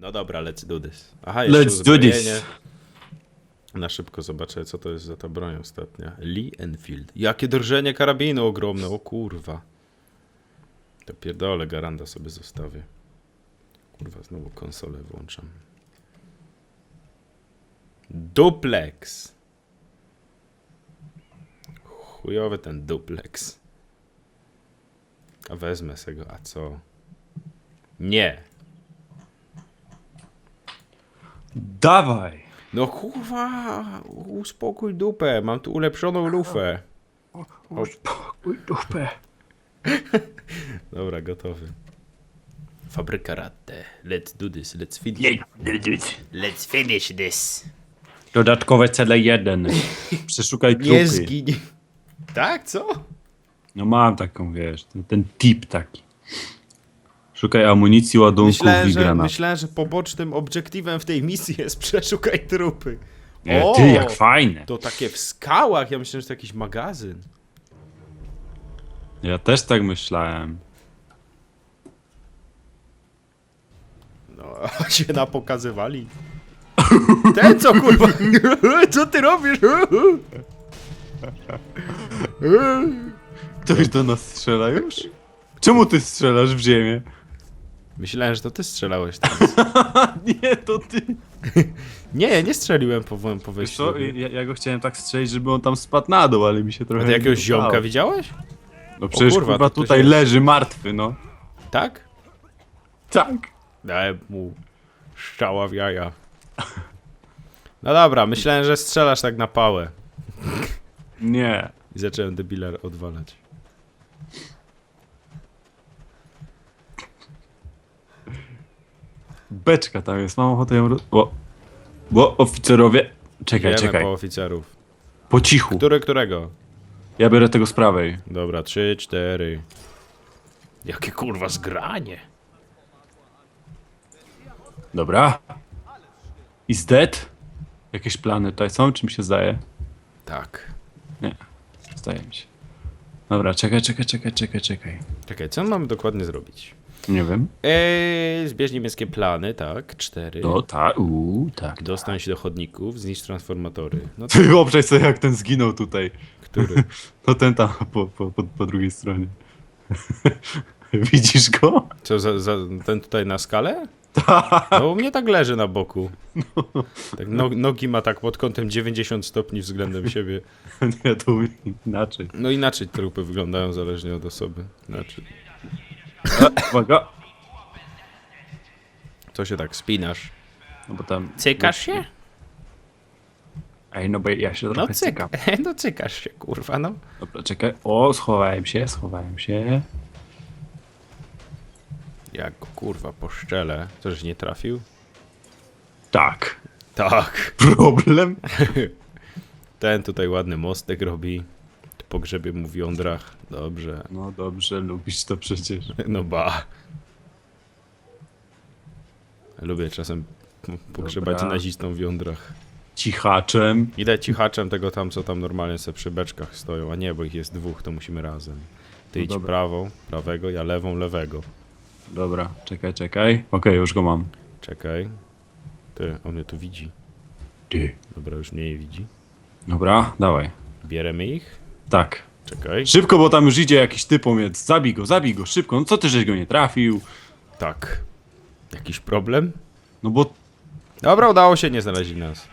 No dobra, let's do this. Aha, jeszcze Let's do this. uzbrojenie. Na szybko zobaczę, co to jest za ta broń ostatnia. Lee Enfield. Jakie drżenie karabinu ogromne, o kurwa. To pierdolę, garanda sobie zostawię. Kurwa, znowu konsolę włączam. Duplex. Chujowy ten duplex. A wezmę se go, a co? Nie. Dawaj! No kurwa, uspokój dupę, mam tu ulepszoną lufę. Uspokój dupę. Dobra, gotowy. Fabryka Ratte. Let's do this, let's finish. Let's finish this. Dodatkowe cele jeden. Przeszukaj trupy. Nie zginie. Tak, co? No mam taką, wiesz, ten, ten tip taki. Szukaj amunicji, ładunków Myślałem i że, granat. myślałem, że pobocznym obiektywem w tej misji jest przeszukaj trupy. O! ty, jak fajne. To takie w skałach, ja myślałem, że to jakiś magazyn. Ja też tak myślałem. No, a się napokazywali. Ten co kurwa? Co ty robisz? Ktoś do nas strzela już? Czemu ty strzelasz w ziemię? Myślałem, że to ty strzelałeś teraz. Nie, to ty. Nie, ja nie strzeliłem po, po Wiesz wejściu. co, ja, ja go chciałem tak strzelić, żeby on tam spadł na dół, ale mi się A trochę ty jakiegoś udało. ziomka widziałeś? No przecież kurwa, kurwa, to ktoś tutaj jest. leży martwy, no. Tak? Tak. Dałem mu szczała w jaja. No dobra, myślałem, że strzelasz tak na pałę. Nie. I zacząłem debila odwalać. Beczka tam jest, mam ochotę ją... roz- O, o oficerowie. Czekaj, Idziemy czekaj. po oficerów. Po cichu. Który, którego? Ja biorę tego z prawej. Dobra, trzy, cztery. Jakie kurwa zgranie. Dobra. Is dead? Jakieś plany tutaj są, czy mi się zdaje? Tak. Nie, zdaje mi się. Dobra, czekaj, czekaj, czekaj, czekaj, czekaj. Czekaj, co mamy dokładnie zrobić? Nie wiem. Eee, zbierz niemieckie plany, tak, cztery. No tak, uuu, tak. Dostań się do chodników, zniszcz transformatory. No to Ty wyobraź sobie, jak ten zginął tutaj. który? No ten tam, po, po, po, po drugiej stronie. Widzisz go? Co, za, za, ten tutaj na skalę? No u mnie tak leży na boku. Tak, no, nogi ma tak pod kątem 90 stopni względem siebie. Nie, to inaczej. No inaczej trupy wyglądają zależnie od osoby. Znaczy, Uwaga. to się tak spinasz. No bo tam... Cykasz się? Ej, no bo ja się No, trochę cyk, cykam. no cykasz się, kurwa, no. Dobra, czekaj. O, schowałem się, schowałem się. Jak go, kurwa poszczelę. To, żeś nie trafił? Tak. Tak. Problem? Ten tutaj ładny mostek robi. Pogrzebie mu w jądrach. Dobrze. No dobrze, lubisz to przecież. No ba. Lubię czasem pogrzebać Dobra. nazistą w jądrach. Cichaczem. Idę cichaczem tego tam, co tam normalnie se przy beczkach stoją. A nie, bo ich jest dwóch, to musimy razem. Ty No idź dobra. prawą, prawego, ja lewą, lewego. Dobra, czekaj, czekaj. Okej, już go mam. Czekaj. Ty, on mnie tu widzi. Ty. Dobra, już mnie nie widzi. Dobra, dawaj. Bierzemy ich. Tak. Czekaj. Szybko, bo tam już idzie jakiś typomiec. Zabij go, zabij go, szybko. No co ty, żeś go nie trafił? Tak. Jakiś problem? No bo... Dobra, udało się, nie znaleźli nas.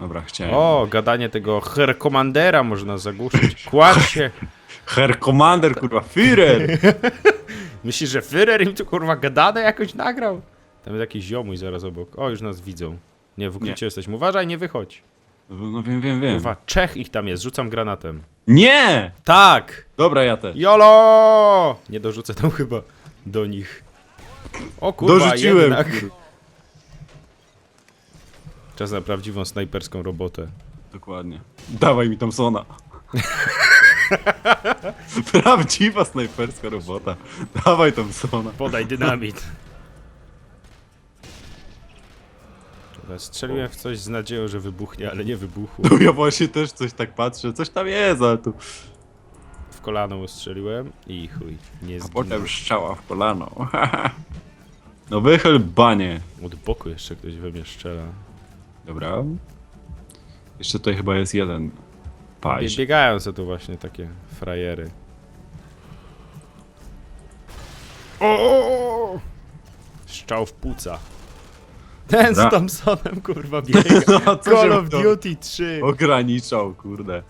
Dobra, chciałem. O, gadanie tego Herr Commandera można zagłuszyć. Kładź się. Herr Commander, kurwa, Führer! Myślisz, że Führer im tu kurwa gadanę jakoś nagrał? Tam jest jakiś ziomuś zaraz obok. O, już nas widzą. Nie, w ukryciu Nie. jesteśmy. Uważaj, nie wychodź. No wiem, wiem, wiem. Kurwa, Czech ich tam jest, rzucam granatem. Nie! Tak! Dobra, ja też. Jolo! Nie dorzucę tam chyba do nich. O kurwa, Dorzuciłem, jednak. kurwa. Czas na prawdziwą snajperską robotę. Dokładnie. Dawaj mi Thompsona. Prawdziwa snajperska robota. Dawaj Thompsona. Podaj dynamit. Strzeliłem w coś z nadzieją, że wybuchnie, ale nie wybuchło. No ja właśnie też coś tak patrzę. Coś tam jest, ale tu... W kolano mu strzeliłem i chuj, nie A zginął. potem strzała w kolano. No wychyl banie. Od boku jeszcze ktoś we mnie strzela. Dobra. Jeszcze tutaj chyba jest jeden Bie paź. biegają sobie tu właśnie takie frajery. O! Szczał w płuca. Ten z Dobra. Thompsonem kurwa biega. No, co Call się of to Duty 3. Ograniczał, kurde.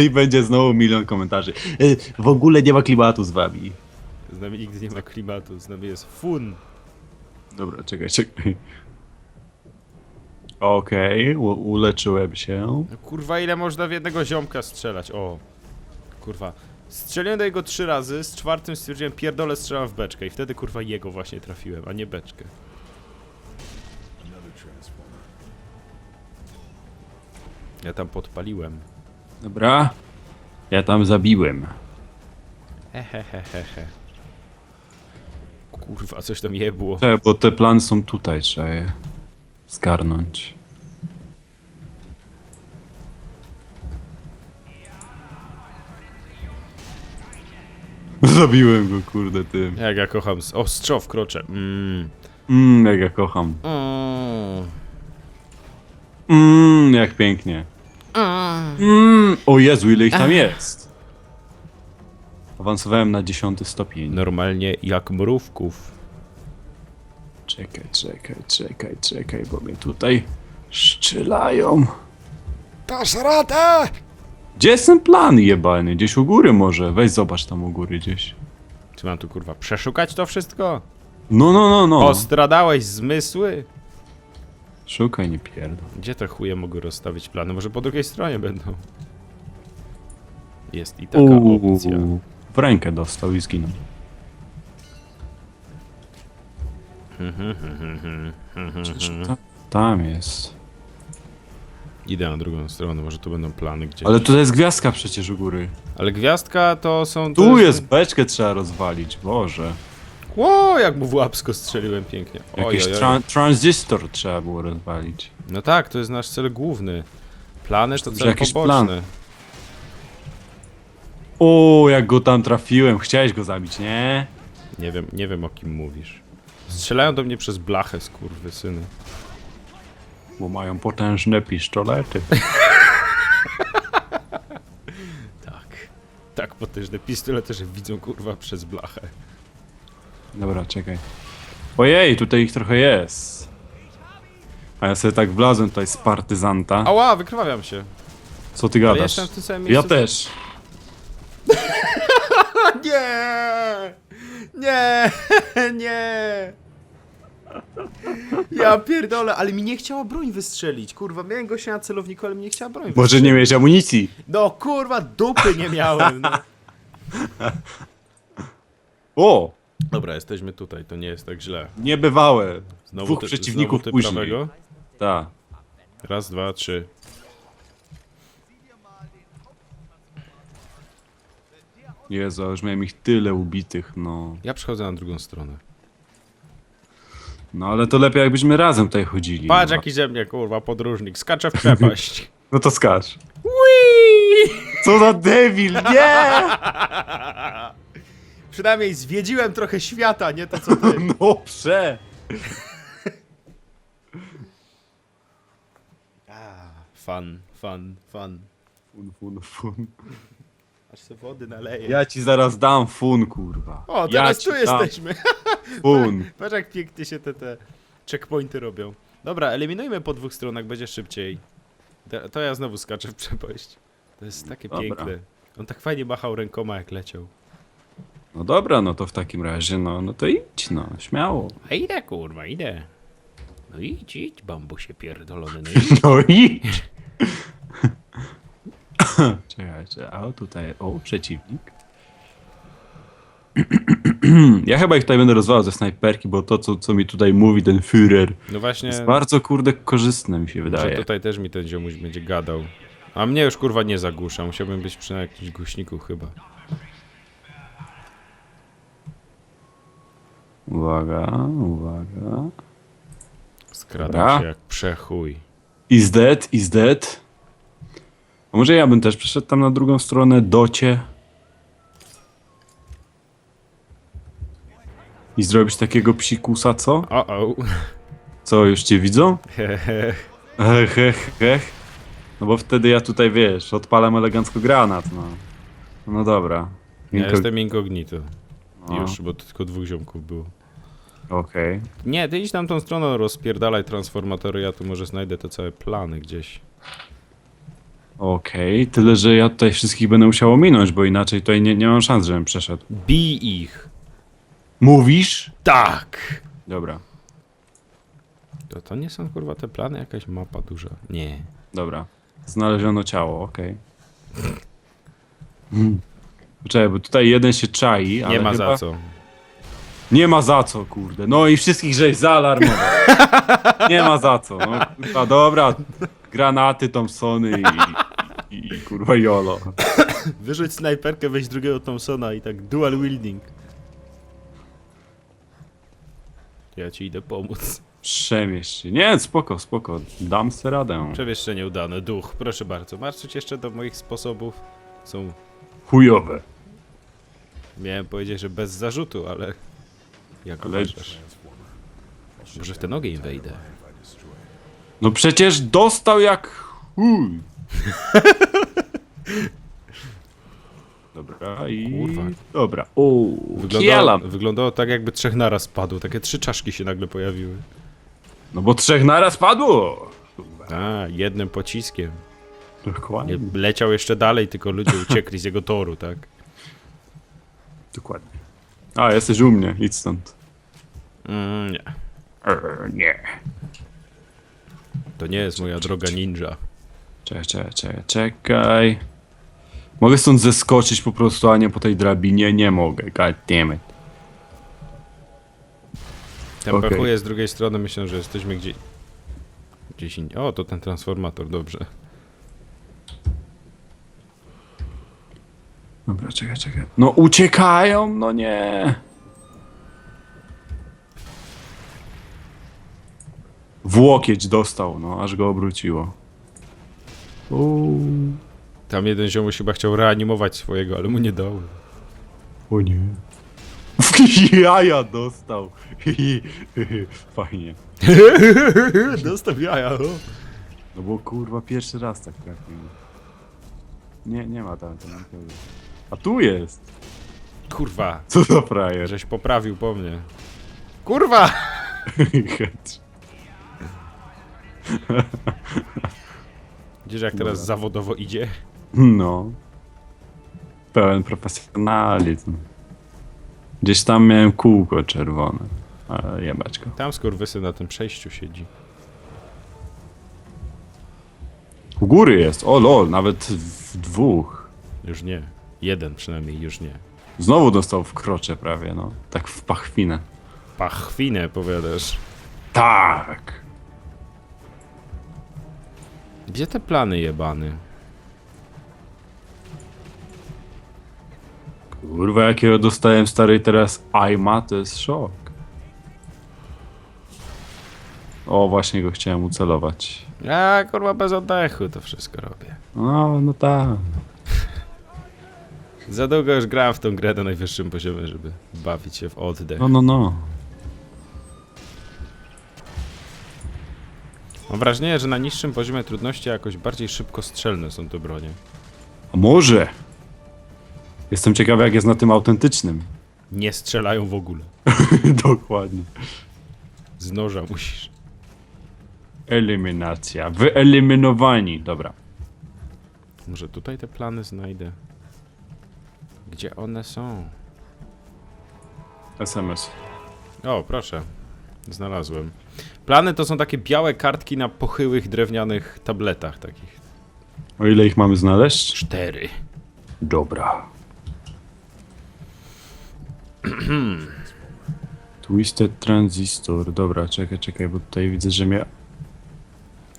I będzie znowu milion komentarzy. Y, W ogóle nie ma klimatu z wami. Z nami nigdy nie ma klimatu, z nami jest fun. Dobra, czekaj, czekaj. Okej, u- uleczyłem się. No kurwa, ile można w jednego ziomka strzelać? O. Kurwa. Strzeliłem do jego trzy razy, z czwartym stwierdziłem pierdolę strzelam w beczkę i wtedy kurwa jego właśnie trafiłem, a nie beczkę. Ja tam podpaliłem. Dobra. Ja tam zabiłem. Hehehehe. Kurwa, coś tam jebło. Czekaj, bo te plany są tutaj, trzeba je zgarnąć. Zabiłem go, kurde, tym. Jak ja kocham. s- O, strzał w krocze. Mmm. Mmm, jak ja kocham. Mm. Mmm, jak pięknie. Mmm, o Jezu, ile ich tam jest. Awansowałem na dziesiąty stopień. Normalnie jak mrówków. Czekaj, czekaj, czekaj, czekaj, bo mnie tutaj strzelają. Dasz radę! Gdzie jest ten plan jebany? Gdzieś u góry może. Weź zobacz tam u góry gdzieś. Czy mam tu kurwa przeszukać to wszystko? No, no, no, no. Postradałeś zmysły? Szukaj, nie pierdol. Gdzie te chuje mogły rozstawić plany? Może po drugiej stronie będą. Jest i taka Uuu, opcja. W rękę dostał i zginął. Przecież ta, tam jest. Idę na drugą stronę, może tu będą plany gdzieś. Ale tutaj jest gwiazdka przecież u góry. Ale gwiazdka to są... Tu to jest beczkę trzeba rozwalić, Boże. Ło, jak mu w łapsko strzeliłem pięknie. Oj, Jakiś oj, oj. tran tranzystor trzeba było rozwalić. No tak, to jest nasz cel główny. Plany to to cel jakiś poboczny. plan. O, jak go tam trafiłem. Chciałeś go zabić, nie? Nie wiem, nie wiem o kim mówisz. Strzelają do mnie przez blachę, skurwysyny. Bo mają potężne piszczolety. Tak. Tak potężne pistolety, że widzą kurwa przez blachę. Dobra, czekaj. Ojej, tutaj ich trochę jest. A ja sobie tak wlazłem tutaj z partyzanta. Ała, wykrwawiam się. Co ty Ale gadasz? jestem w tym samym Ja miejscu. też. Nie! Nie! Nie! Ja pierdolę, ale mi nie chciała broń wystrzelić. Kurwa, miałem go się na celowniku, ale mi nie chciała broń Może wystrzelić. nie mieć amunicji. No kurwa, dupy nie miałem. No. O! Dobra, jesteśmy tutaj, to nie jest tak źle. Niebywałe. Znowu Dwóch ty, przeciwników znowu ty później. prawego? Tak. Raz, dwa, trzy. Jezu, już miałem ich tyle ubitych, no. Ja przechodzę na drugą stronę. No ale to lepiej jakbyśmy razem tutaj chodzili. Patrz no. jaki ze mnie, kurwa, podróżnik. Skacze w przepaść. No to skacz. Co za debil, nie! Przynajmniej zwiedziłem trochę świata, nie to co ty. No prze! Fun, fun, fun. Fun, fun, fun. Aż se wody naleję. Ja ci zaraz dam fun, kurwa. O, ja teraz ci tu dam jesteśmy. Fun. Patrz jak pięknie się te, te checkpointy robią. Dobra, eliminujmy po dwóch stronach, będzie szybciej. To, to ja znowu skaczę w przepaść. To jest takie Dobra. piękne. On tak fajnie machał rękoma jak leciał. No dobra, no to w takim razie, no, no to idź, no, śmiało. A idę kurwa, idę. No idź, idź, bambusie pierdolony, no idź. No idź! Czekajcie, a o tutaj, o, przeciwnik. ja chyba ich tutaj będę rozwalał ze snajperki, bo to, co, co mi tutaj mówi ten Führer, No właśnie, jest bardzo, kurde, korzystne mi się że wydaje. tutaj też mi ten ziomuś będzie gadał. A mnie już kurwa nie zagłusza, musiałbym być przy jakimś głośniku chyba. Uwaga, uwaga. Skradam Dobra. się jak przechuj. Is dead, is dead. A może ja bym też przeszedł tam na drugą stronę, docie. I zrobić takiego psikusa, co? O, o. Co, już cię widzą? Ech, ech, ech. No bo wtedy ja tutaj, wiesz, odpalam elegancko granat, no. No dobra. Ja Inko- jestem incognito. No, Już, bo to tylko dwóch ziomków było. Okej. Nie, ty idź tam tą stroną, rozpierdalaj transformatory, ja tu może znajdę te całe plany gdzieś. Okej, tyle, że ja tutaj wszystkich będę musiał ominąć, bo inaczej tutaj nie, nie mam szans, żebym przeszedł. Bij ich! Mówisz? Tak! Dobra, To, to nie są kurwa te plany, jakaś mapa duża. Nie. dobra. Znaleziono ciało, okej. Hmm. Poczekaj, bo tutaj jeden się czai, ale Nie ma chyba... za co. Nie ma za co, kurde. No i wszystkich żeś zaalarmował. Nie ma za co. No, kurwa, dobra. Granaty, Thompsony i, i, i kurwa Jolo. Wyrzuć snajperkę, weź drugiego Thompsona i tak dual wielding. Ja ci idę pomóc. Przemieść się. Nie, spoko, spoko. Dam se radę. Przewieszcze nieudane. Duch, proszę bardzo. Masz coś jeszcze do moich sposobów? Są, Chujowe. Miałem powiedzieć, że bez zarzutu, ale... Jak Ale- uważasz? Może w ten ogień wejdę. No przecież dostał jak chuj. Dobra i... Kurwa. Dobra. O, Wyglądało, kielam. wyglądało tak, jakby trzech naraz padło. Takie trzy czaszki się nagle pojawiły. No bo trzech naraz padło. A, jednym pociskiem. Dokładnie. Nie, leciał jeszcze dalej, tylko ludzie uciekli z jego toru, tak? Dokładnie. A, jesteś u mnie. Idź stąd. Mm, nie. Eee, nie. To nie jest moja droga ninja. Czekaj, czekaj, czekaj, czekaj. Mogę stąd zeskoczyć po prostu, a nie po tej drabinie? Nie mogę, god damn it. Ten Okej. pachuje z drugiej strony, myślę, że jesteśmy gdzieś... Gdzieś indziej. O, to ten transformator, dobrze. Dobra, czekaj, czekaj. No uciekają, no nie. W łokieć dostał, no aż go obróciło. Uuu. Tam jeden ziomuś chyba chciał reanimować swojego, ale mu nie dało. O nie. Jaja dostał. Fajnie. Dostaw jaja, o. No bo kurwa pierwszy raz tak trafił. Nie, nie ma tam, to nam powie. A tu jest! Kurwa, Co za frajer? żeś poprawił po mnie. Kurwa! Widzisz jak teraz zawodowo idzie? No. Pełen profesjonalizm. Gdzieś tam miałem kółko czerwone. Ale jebać go. Tam skurwysy na tym przejściu siedzi. U góry jest, o lol, nawet w dwóch. Już nie. Jeden przynajmniej, już nie. Znowu dostał w krocze prawie, no. Tak w pachwinę. Pachwinę powiadasz. Tak! Gdzie te plany jebany? Kurwa, jakiego dostałem stary teraz Aima, to jest szok. O, właśnie go chciałem ucelować. A kurwa bez oddechu to wszystko robię. No, no tak. Za długo już grałem w tą grę na najwyższym poziomie, żeby bawić się w oddech. No, no, no. Mam wrażenie, że na niższym poziomie trudności jakoś bardziej szybko strzelne są te bronie. A może? Jestem ciekawy, jak jest na tym autentycznym. Nie strzelają w ogóle. Dokładnie. Z noża musisz. Eliminacja. Wyeliminowani. Dobra. Może tutaj te plany znajdę. Gdzie one są? SMS. O, proszę. Znalazłem. Plany to są takie białe kartki na pochyłych drewnianych tabletach takich. O ile ich mamy znaleźć? Cztery. Dobra. Twisted Transistor. Dobra, czekaj, czekaj, bo tutaj widzę, że mnie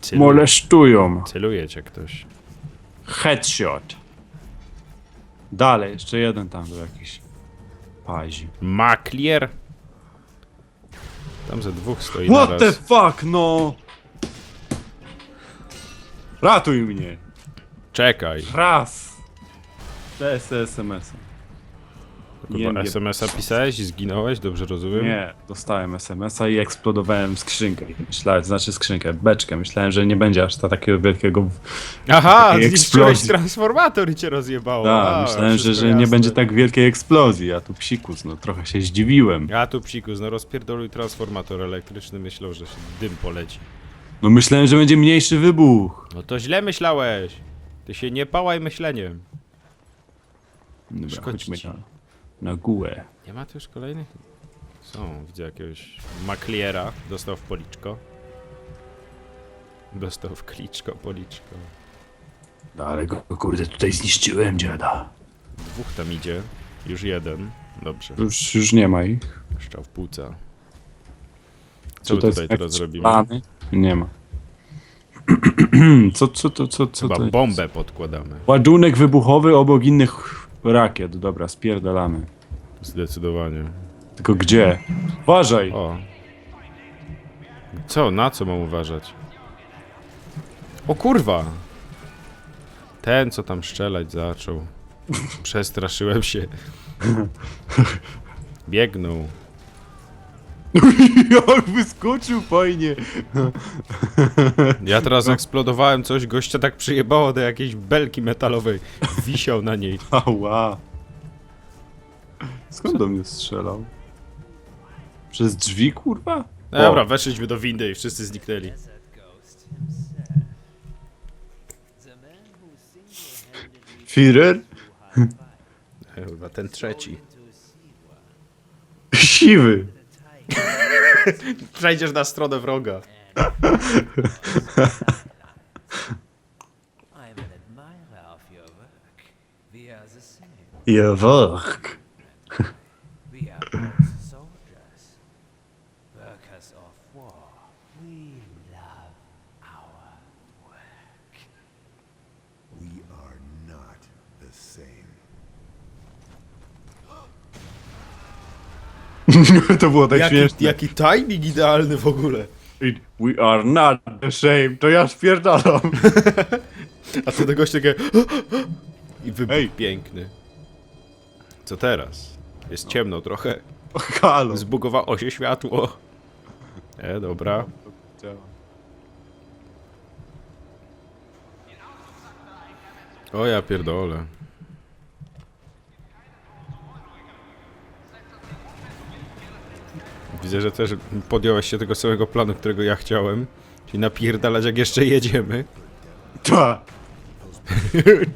Celuje, molestują. celuje cię ktoś. Headshot. Dalej, jeszcze jeden tam był jakiś. Pazi. Maklier. Tam ze dwóch stoi What naraz. the fuck, no! Ratuj mnie! Czekaj. Raz! TS SMS. Kurwa. SMS-a pisałeś i zginąłeś, dobrze rozumiem? Nie, dostałem SMS-a i eksplodowałem skrzynkę. Myślałem, znaczy skrzynkę, beczkę. Myślałem, że nie będzie aż ta takiego wielkiego. Aha, zniszczyłeś eksplozji. transformator i cię rozjebało. Tak, A, myślałem, że, że nie jasne. będzie tak wielkiej eksplozji, a tu psikus, no trochę się zdziwiłem. Ja tu psikus, no rozpierdoluj transformator elektryczny, myślał, że się dym poleci. No myślałem, że będzie mniejszy wybuch. No to źle myślałeś. Ty się nie pałaj myśleniem. Dobra, Szkodzi chodźmy ci. Na górę. Nie ma tu już kolejnych? Są, widzę jakiegoś makliera, dostał w policzko. Dostał w kliczko, policzko. No ale go, kurde, tutaj zniszczyłem dziada. Dwóch tam idzie, już jeden. Dobrze, Już, już nie ma ich. szczał w płuca. Co my to jest tutaj teraz jakiś robimy? plany? Nie ma. co, co, to, co, co Chyba to jest? bombę podkładamy. Ładunek wybuchowy obok innych rakiet. Dobra, spierdalamy. Zdecydowanie. Tylko gdzie? Uważaj! O. Co? Na co mam uważać? O kurwa! Ten, co tam strzelać zaczął. Przestraszyłem się. Biegnął. Jak wyskoczył fajnie! Ja teraz eksplodowałem coś, gościa tak przyjebało do jakiejś belki metalowej. Wisiał na niej. Ała! Skąd do mnie strzelał? Przez drzwi, kurwa? Dobra, weszliśmy do windy i wszyscy zniknęli. Führer? Chyba ten trzeci. Siwy! Przejdziesz na stronę wroga. I'm an admirer of your work. We are the same. Ja work. We are both soldiers, workers of war. We love our work. We are not the same. to było tak Jaki, śmieszne. jaki timing idealny w ogóle. It- We are not the same, to ja spierdalam. A ty do gościa takie... I wybuch Ej. piękny. Co teraz? Jest ciemno trochę. Halo. Zbugowało się światło. E, dobra. O ja pierdolę. Widzę, że też podjąłeś się tego samego planu, którego ja chciałem. Czyli napierdalać jak jeszcze jedziemy. Ta.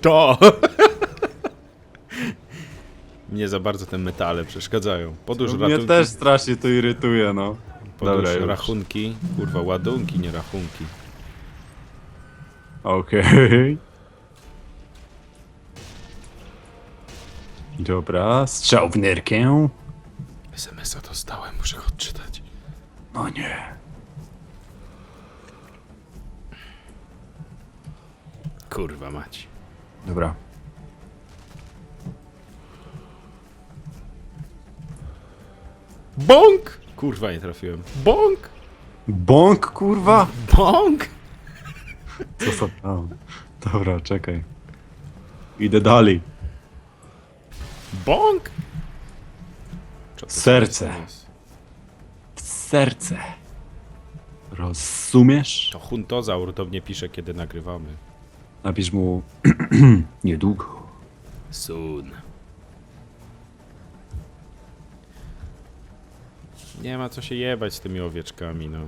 To! Mnie za bardzo te metale przeszkadzają. Podłóż Mnie rachunki. też strasznie to irytuje, no. Podłóż Dobra, już. rachunki. Kurwa, ładunki, nie rachunki. Okej. Dobra, strzał w nerkę. SMS-a dostałem, muszę go odczytać. No nie. Kurwa mać. Dobra. Bąk! Kurwa, nie trafiłem. Bąk! Bąk, kurwa? Bąk! Co za tam? Dobra, czekaj. Idę dalej. Bąk! Serce. SMS? Serce. Rozumiesz? To huntozaur do mnie pisze, kiedy nagrywamy. Napisz mu niedługo. Soon. Nie ma co się jebać z tymi owieczkami, no.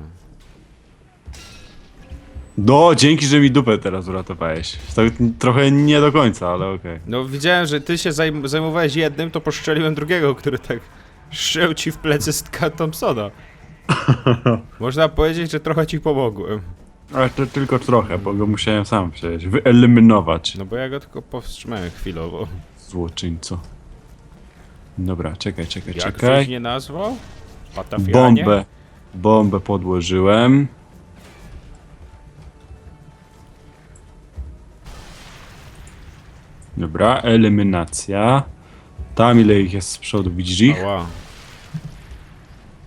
No, dzięki, że mi dupę teraz uratowałeś. To trochę nie do końca, ale okej. No widziałem, że ty się zajm zajmowałeś jednym, to postrzeliłem drugiego, który tak szył ci w plecy z K. Thompsona. Można powiedzieć, że trochę ci pomogłem. Ale to tylko trochę, bo go musiałem sam przecież wyeliminować. No bo ja go tylko powstrzymałem chwilowo. Złoczyńco. Dobra, czekaj, czekaj, Jak czekaj. coś nie nazwał? Patafianie? Bombę. Bombę podłożyłem. Dobra, eliminacja. Tam ile ich jest z przodu, widzisz ich? Ała.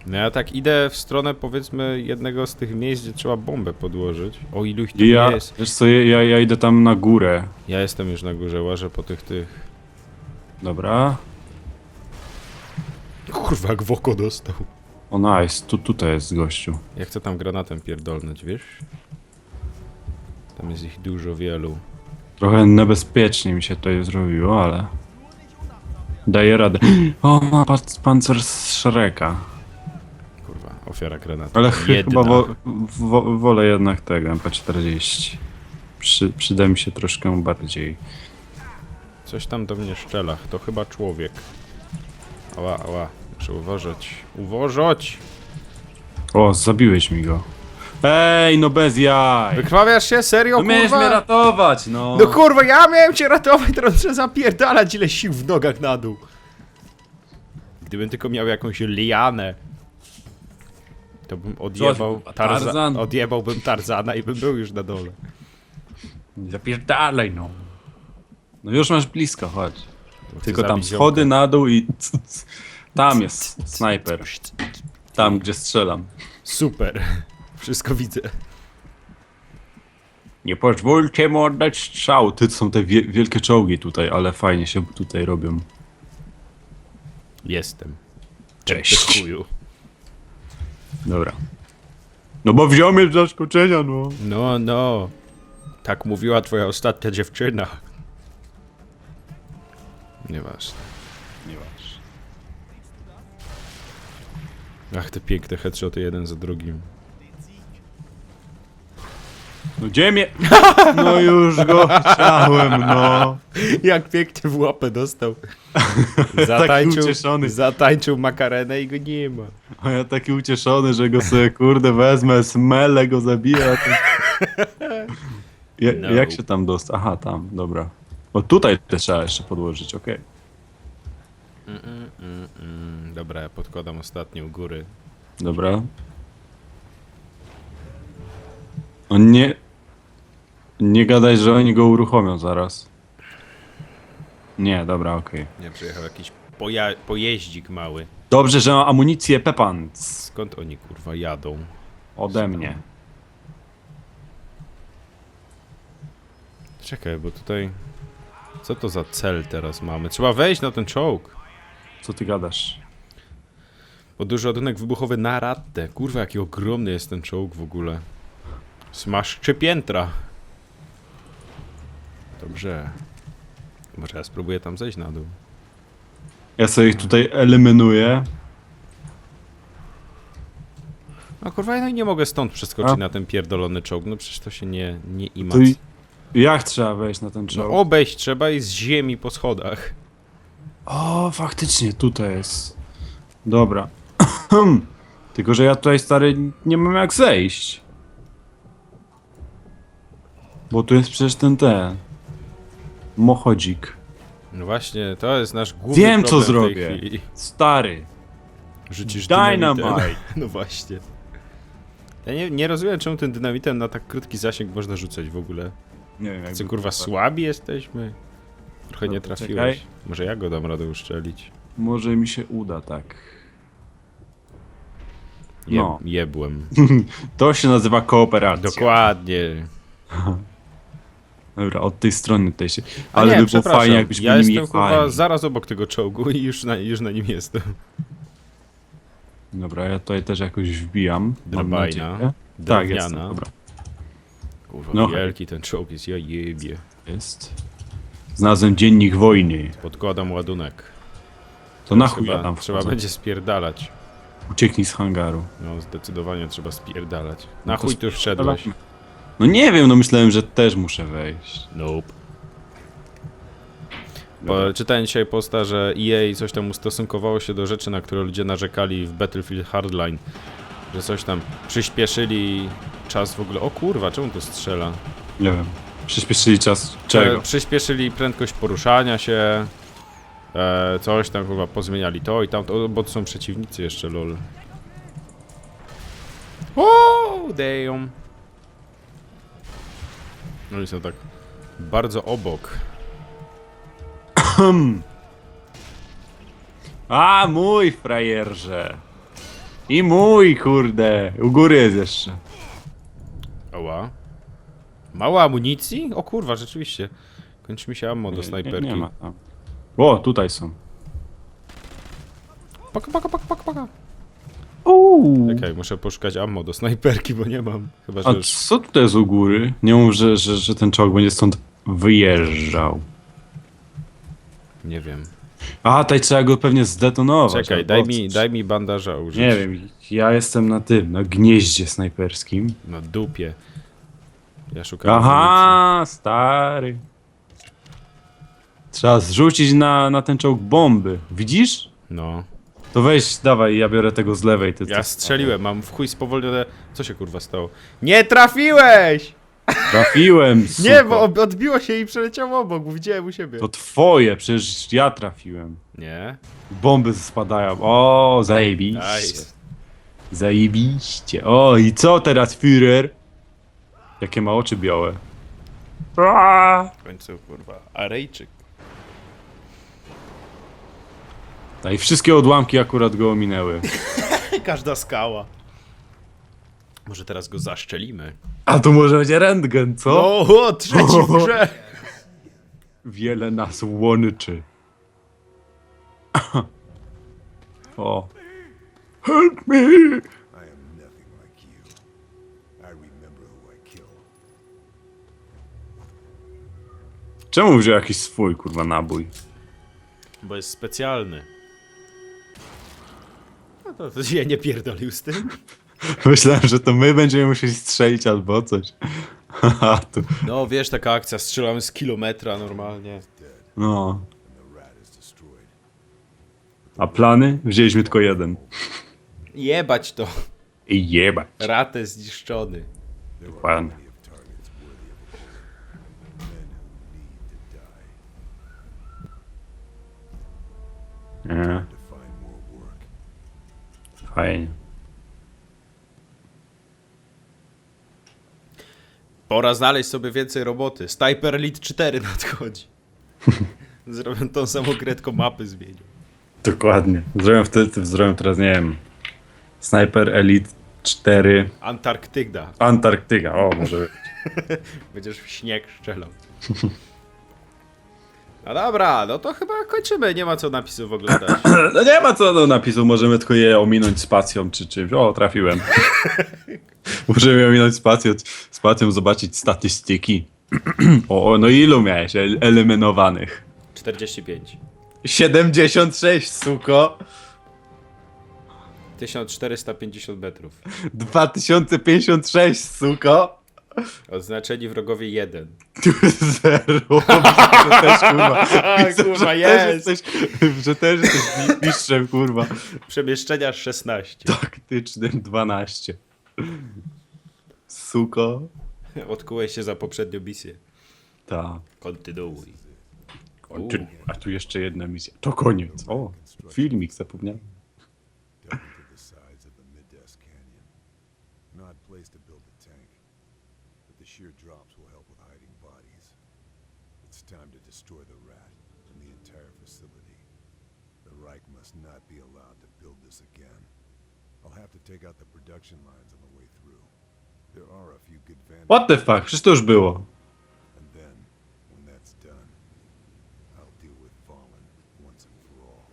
No ja tak idę w stronę powiedzmy jednego z tych miejsc, gdzie trzeba bombę podłożyć. O ilu ich tu Ja, jest. wiesz co, ja, ja idę tam na górę. Ja jestem już na górze, łażę po tych tych. Dobra. Kurwa, jak w oko dostał. O nice, tu, tutaj jest gościu. Ja chcę tam granatem pierdolnąć, wiesz? Tam jest ich dużo, wielu. Trochę niebezpiecznie mi się tutaj zrobiło, ale... Daję radę. O, ma pan, pancer z Shreka. Kurwa, ofiara granatu. Ale ch- Jedna. chyba wo, wo, wolę jednak tego MP40. Przy, przyda mi się troszkę bardziej. Coś tam do mnie szczela. To chyba człowiek. Ała, ała. Muszę uważać. Uważać! O, zabiłeś mi go. Ej, no bez jaj! Wykrwawiasz się? Serio, No miałeś kurwa? mnie ratować, no! No kurwa, ja miałem cię ratować, teraz muszę zapierdalać ile sił w nogach na dół. Gdybym tylko miał jakąś lianę, to bym odjebał Tarzan? odjebałbym Tarzana i bym był już na dole. Zapierdalaj, no. No już masz blisko, chodź. Tylko tam zabić schody na dół i... Tam jest snajper. Tam, gdzie strzelam. Super. Wszystko widzę. Nie pozwólcie mu oddać strzał. Ty, to są te wie wielkie czołgi tutaj, ale fajnie się tutaj robią. Jestem. Cześć. Chuju. Dobra. No bo wziął mnie z zaskoczenia, no. No, no. Tak mówiła twoja ostatnia dziewczyna. Nieważne. Nieważne. Ach, te piękne headshoty jeden za drugim. No gdzie mnie... No już go chciałem, no. Jak pięknie w łapę dostał. Zatańczył, ucieszony. zatańczył makarenę i go nie ma. A ja taki ucieszony, że go sobie kurde wezmę, smelę go zabiję. A ja, No. Jak się tam dostać? Aha, tam, dobra. O tutaj też trzeba jeszcze podłożyć, okej. Mm, dobra, ja podkładam ostatnie u góry. Dobra. On nie... Nie gadaj, że oni go uruchomią zaraz. Nie, dobra, okej. Nie, przyjechał jakiś poja- pojeździk mały. Dobrze, że mam amunicję Pepans Skąd oni kurwa jadą? ode mnie. Czekaj, bo tutaj... Co to za cel teraz mamy? Trzeba wejść na ten czołg. Co ty gadasz? Podłużny ładunek wybuchowy na ratę. Kurwa, jaki ogromny jest ten czołg w ogóle. Smash trzy piętra. Dobrze. Może ja spróbuję tam zejść na dół. Ja sobie ich tutaj eliminuję. No kurwa, no i nie mogę stąd przeskoczyć A? na ten pierdolony czołg. No przecież to się nie, nie ima. To i... Jak trzeba wejść na ten No czołg? obejść trzeba i z ziemi po schodach. O, faktycznie, tutaj jest. Dobra. Tylko, że ja tutaj, stary, nie mam jak zejść. Bo tu jest przecież ten, ten... Mochodzik. No właśnie, to jest nasz główny Wiem, co problem w tej zrobię. chwili. Stary. Rzucisz Dynamite. dynamitem. No właśnie. Ja nie, nie rozumiem, czemu tym dynamitem na tak krótki zasięg można rzucać w ogóle. Nie wiem, jak Co kurwa, słabi jesteśmy? Trochę nie Dobra, trafiłeś. czekaj. Może ja go dam radę uszczelić. Może mi się uda, tak. Je, No. Jebłem. To się nazywa kooperacja. Dokładnie. Dobra, od tej strony tutaj się... Ale nie, by było przepraszam. fajnie, jakbyśmy Ja nimi jestem kurwa jechali. zaraz obok tego czołgu i już na, już na nim jestem. Dobra, ja tutaj też jakoś wbijam. mam Drabajna. nadzieję. Tak, jest. Drewniana. Dobra, Kurwa, No. wielki ten czołg jest, ja jebie. jest. Znalazłem dziennik wojny. Podkładam ładunek. To na chuj ja tam trzeba wchodzę. będzie spierdalać. Ucieknij z hangaru. No, zdecydowanie trzeba spierdalać. Na No chuj tu wszedłeś? No nie wiem, no myślałem, że też muszę wejść. Nope. Bo czytałem dzisiaj posta, że EA coś tam ustosunkowało się do rzeczy, na które ludzie narzekali w Battlefield Hardline. Że coś tam przyspieszyli czas w ogóle. O kurwa, czemu to strzela? Nie wiem. Przyspieszyli czas E, czego? przyspieszyli prędkość poruszania się. E, coś tam chyba pozmieniali to i tamto, o, bo to są przeciwnicy jeszcze, lol. O, damn. No i są tak bardzo obok. A, mój frajerze. I mój, kurde. U góry jest jeszcze. Oła. Mało amunicji? O kurwa, rzeczywiście. Kończy mi się ammo do Nie, snajperki. nie ma tam. O, tutaj są. Paka, paka, paka, paka, paka. Uuu. Czekaj, muszę poszukać ammo do snajperki, bo nie mam. Chyba, że A już... co tutaj jest u góry? Nie mów, że, że, że ten czołg będzie stąd wyjeżdżał. Nie wiem. A, tutaj trzeba go pewnie zdetonować. Czekaj, albo daj mi, coś. daj mi bandaża użyć. Nie wiem, ja jestem na tym, na gnieździe snajperskim. Na dupie. Ja szukam amunicji. Aha, stary. Trzeba zrzucić na, na ten czołg bomby. Widzisz? No. To weź, dawaj, ja biorę tego z lewej. Ty, Ja ty- strzeliłem, mam w chuj spowolnione... Co się kurwa stało? Nie trafiłeś! Trafiłem, Nie, suko. bo ob- odbiło się i przeleciało obok, bo widziałem u siebie. To twoje, przecież ja trafiłem. Nie? Bomby spadają. O, zajebiście. Nice. Zajebiście. O, i co teraz, Führer? Jakie ma oczy białe. W końcu kurwa. Arejczyk. No i wszystkie odłamki akurat go ominęły. Każda skała. Może teraz go zaszczelimy. A tu może będzie rentgen, co? O, o trzeci w grze! Wiele nas łączy. o. Help me! I am nothing like you. I remember who I killed. Czemu wziął jakiś swój, kurwa, nabój? Bo jest specjalny. No to, się nie pierdolił z tym. Myślałem, że to my będziemy musieli strzelić albo coś. Tu. No wiesz, taka akcja, strzelamy z kilometra normalnie. No. A plany? Wzięliśmy tylko jeden. Jebać to. I jebać. Ratę zniszczony. Dokładnie. Plenty fajnie. Pora znaleźć sobie więcej roboty. Sniper Elite 4 nadchodzi. Zrobię tą samą grę, tylko mapy zmienił. Dokładnie. Zrobię wtedy, zrobię teraz, nie wiem. Sniper Elite 4 Antarktyda. Antarktyka. O, może być. Będziesz w śnieg strzelał. No dobra, no to chyba kończymy. Nie ma co napisów oglądać. No nie ma co do napisu, możemy tylko je ominąć spacją czy czymś. O, trafiłem. możemy ominąć spacją, spacją, zobaczyć statystyki. o, no ilu miałeś el- eliminowanych? 45. 76, suko. 1450 metrów. 2056, suko. Oznaczeni wrogowie 1. Zero. Też, kurwa. Widzę, Kurwa, że też jest. jesteś, że też jesteś mistrzem, kurwa. Przemieszczenia 16. Taktycznym 12. Suko. Odkułeś się za poprzednią misję. Tak. Kontynuuj. Kontynu- A tu jeszcze jedna misja. To koniec. O, filmik zapomniałem. Dug into the sides of the Midas Canyon. An odd place to build a tank, but the sheer drops will help with hiding bodies. It's time to destroy the rat and the entire facility. The Reich must not be allowed to build this again. I'll have to take out the production lines on the way through. There are a few good vandals. What the fuck? Przecież to już było. And then, when that's done, I'll deal with Fallen once and for all.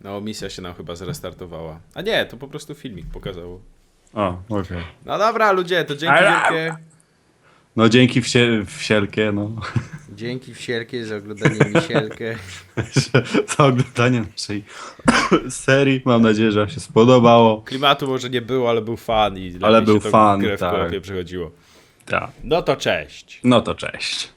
No, misja się nam chyba zrestartowała. A nie, to po prostu filmik pokazał. O, okej. No dobra, ludzie, to dzięki wielkie. No dzięki wsie, wsielkie, no. Dzięki wsielkie za oglądanie misielkę. za oglądanie naszej serii. Mam nadzieję, że wam się spodobało. Klimatu może nie było, ale był fan i Ale był się to fan, tak. przechodziło. Tak. No to cześć. No to cześć.